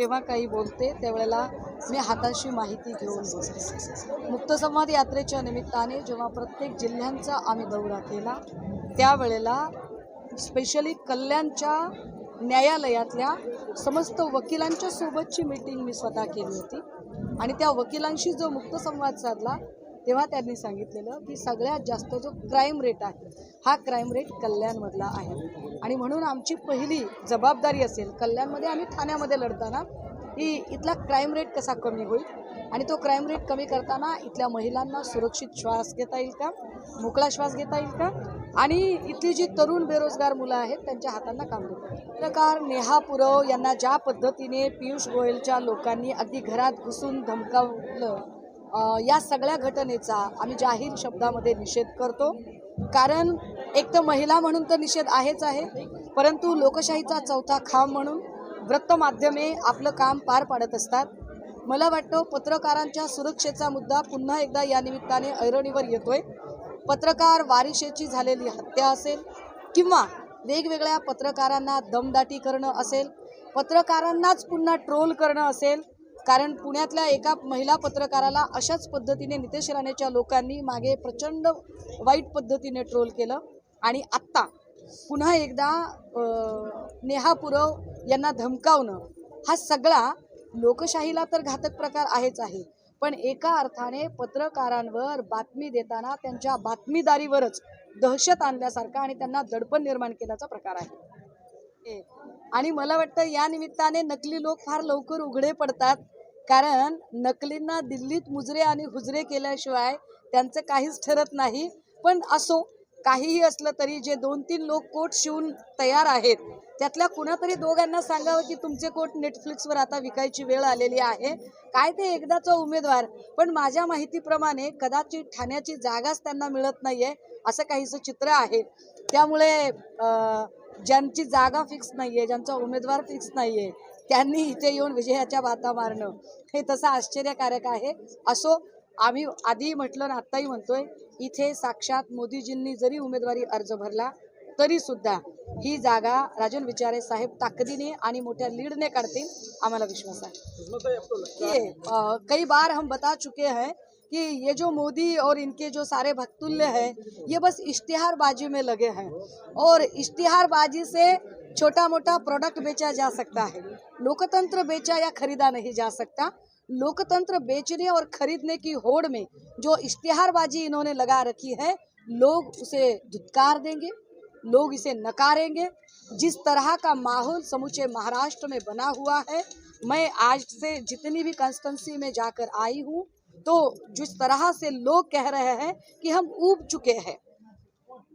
जेव्हा काही बोलते त्यावेळेला मी हाताशी माहिती घेऊन बोलते मुक्तसंवाद यात्रेच्या निमित्ताने जेव्हा प्रत्येक जिल्ह्यांचा आम्ही दौरा केला त्यावेळेला स्पेशली कल्याणच्या न्यायालयातल्या समस्त वकिलांच्या सोबतची मीटिंग मी स्वतः केली होती. आणि त्या वकिलांशी जो मुक्तसंवाद साधला तेव्हा त्यांनी सांगितलेलं की सगळ्यात जास्त जो क्राईम रेट आहे हा क्राईम रेट कल्याणमधला आहे. आणि म्हणून आमची पहिली जबाबदारी असेल कल्याणमध्ये आम्ही ठाण्यामध्ये लढताना की इथला क्राईम रेट कसा कमी होईल? आणि तो क्राईम रेट कमी करताना इथल्या महिलांना सुरक्षित श्वास घेता येईल का? मोकळा श्वास घेता येईल का? आणि इथली जी तरुण बेरोजगार मुलं आहेत त्यांच्या हातांना काम देता पत्रकार नेहा पुरव यांना ज्या पद्धतीने पियुष गोयलच्या लोकांनी अगदी घरात घुसून धमकावलं या सगळ्या घटनेचा आम्ही जाहीर शब्दामध्ये निषेध करतो. कारण एक तर महिला म्हणून तर निषेध आहेच आहे परंतु लोकशाहीचा चौथा खांब म्हणून वृत्तमाध्यमे आपलं काम पार पाडत असतात. मला वाटतं पत्रकारांच्या सुरक्षेचा मुद्दा पुन्हा एकदा या निमित्ताने ऐरणीवर येतोय. पत्रकार वारिशेची झालेली हत्या असेल किंवा वेगवेगळ्या पत्रकारांना दमदाटी करणं असेल पत्रकारांनाच पुन्हा ट्रोल करणं असेल कारण पुण्यातल्या एका महिला पत्रकाराला अशाच पद्धतीने नितेश राणेच्या लोकांनी मागे प्रचंड वाईट पद्धतीने ट्रोल केलं. आणि आत्ता पुन्हा एकदा नेहा पुरव यांना धमकावणं हा सगळा लोकशाहीला तर घातक प्रकार आहेच आहे. पण एका अर्थाने पत्रकारांवर बातमी देताना त्यांच्या बातमीदारीवरच दहशत आणल्यासारखा आणि त्यांना दडपण निर्माण केल्याचा प्रकार आहे. ए, आणि मला वाटतं या निमित्ताने नकली लोक फार लवकर उघडे पडतात. कारण नकलींना दिल्लीत मुजरे आणि हुजरे केल्याशिवाय त्यांचं काहीच ठरत नाही. पण असो काहीही असलं तरी जे दोन तीन लोक कोट शिवून तयार आहेत त्यातल्या कुणातरी दोघांना सांगावं की तुमचे कोट नेटफ्लिक्सवर आता विकायची वेळ आलेली आहे. काय ते एकदाचा उमेदवार? पण माझ्या माहितीप्रमाणे कदाचित ठाण्याची जागाच त्यांना मिळत नाही आहे असं काहीचं चित्र आहे. त्यामुळे ज्यांची जागा फिक्स नाहीये ज्यांचा उमेदवार फिक्स नाहीये त्यांनी इथे येऊन विजयाच्या बाता मारणं. हे तसं आश्चर्यकारक आहे. असो आम्ही आधी म्हटलं ना आत्ताही म्हणतोय इथे साक्षात मोदीजींनी जरी उमेदवारी अर्ज भरला तरी सुद्धा ही जागा राजन विचारे साहेब ताकदीने आणि मोठ्या लीडने काढतील आम्हाला विश्वास आहे. कई बार हम बता चुके हैं कि ये जो मोदी और इनके जो सारे भक्तुल्य हैं, ये बस इश्तिहारबाजी में लगे हैं। और इश्तिहारबाजी से छोटा मोटा प्रोडक्ट बेचा जा सकता है। लोकतंत्र बेचा या खरीदा नहीं जा सकता। लोकतंत्र बेचने और खरीदने की होड़ में जो इश्तिहारबाजी इन्होंने लगा रखी है, लोग उसे धुतकार देंगे, लोग इसे नकारेंगे। जिस तरह का माहौल समूचे महाराष्ट्र में बना हुआ है, मैं आज से जितनी भी कंस्टेंसी में जाकर आई हूँ तो जिस तरह से लोग कह रहे हैं कि हम ऊब चुके हैं,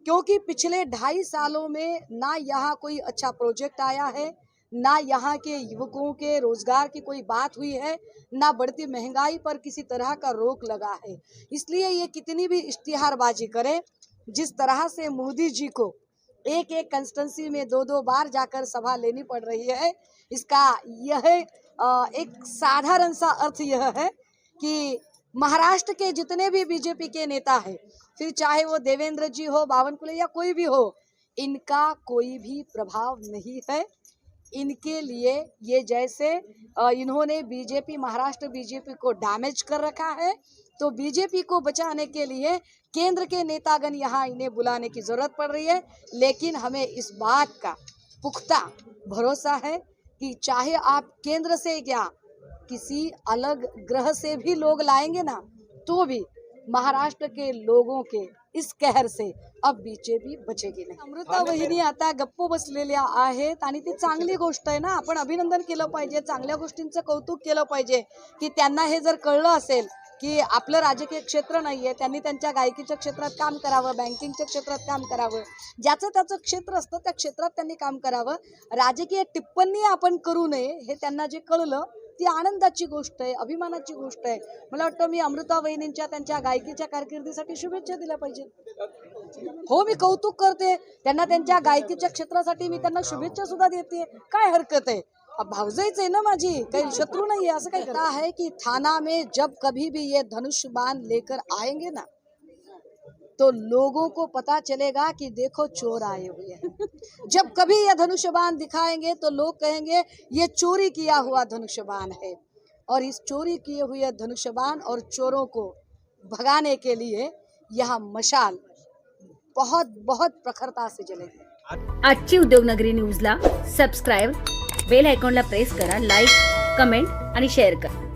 क्योंकि पिछले ढाई सालों में ना यहाँ कोई अच्छा प्रोजेक्ट आया है, ना यहाँ के युवकों के रोज़गार की कोई बात हुई है, ना बढ़ती महँगाई पर किसी तरह का रोक लगा है। इसलिए ये कितनी भी इश्तिहारबाजी करें, जिस तरह से मोदी जी को एक एक कंस्टेंसी में दो दो बार जाकर सभा लेनी पड़ रही है, इसका यह एक साधारण सा अर्थ यह है कि महाराष्ट्र के जितने भी बीजेपी के नेता है, फिर चाहे वो देवेंद्र जी हो बावनकुले या कोई भी हो, इनका कोई भी प्रभाव नहीं है। इनके लिए ये जैसे इन्होंने बीजेपी, महाराष्ट्र बीजेपी को डैमेज कर रखा है तो बीजेपी को बचाने के लिए केंद्र के नेतागण यहाँ इन्हें बुलाने की ज़रूरत पड़ रही है। लेकिन हमें इस बात का पुख्ता भरोसा है कि चाहे आप केंद्र से क्या किसी अलग ग्रह से भी लोग लाएंगे ना तो भी महाराष्ट्र के लोगों के इस कहर से अब बीजेपी बचेगी नाही। अमृता वहिनी आता गप्प बसलेल्या आहेत आणि ती चांगली गोष्ट आहे ना आपण अभिनंदन केलं पाहिजे चांगल्या गोष्टींचं कौतुक केलं पाहिजे की त्यांना हे जर कळलं असेल की आपलं राजकीय क्षेत्र नाहीये त्यांनी त्यांच्या गायकीच्या क्षेत्रात काम करावं बँकिंगच्या क्षेत्रात काम करावं ज्याचं त्याचं क्षेत्र असतं त्या क्षेत्रात त्यांनी काम करावं राजकीय टिप्पणी आपण करू नये हे त्यांना जे कळलं ती आनंदाची गोष्ट आहे अभिमानाची गोष्ट आहे. मला वाटतं मी अमृता वहिनींच्या त्यांच्या गायकीच्या कारकिर्दीसाठी शुभेच्छा दिल्या पाहिजेत. हो मी कौतुक करते. त्यांना त्यांच्या गायकीच्या क्षेत्रासाठी मी त्यांना शुभेच्छा सुद्धा देते. काय हरकत आहे? भावजाईच आहे ना माझी? काही शत्रू नाही आहे असं काही आहे की थाना में जब कभी भी ये धनुष्य बाण लेकर आएंगे ना तो लोगों को पता चलेगा कि देखो चोर आए हुए हैं। जब कभी यह धनुष्यबान दिखाएँगे तो लोग कहेंगे, ये चोरी किया हुआ धनुष्यबान है। और इस चोरी किए हुए धनुष्यबान और चोरों को भगाने के लिए यह मशाल बहुत बहुत प्रखरता से जलेगी आजची उद्योगनगरी न्यूजला सबस्क्राईब, बेल आयकॉनला प्रेस करा, लाईक, कमेंट शेअर करा।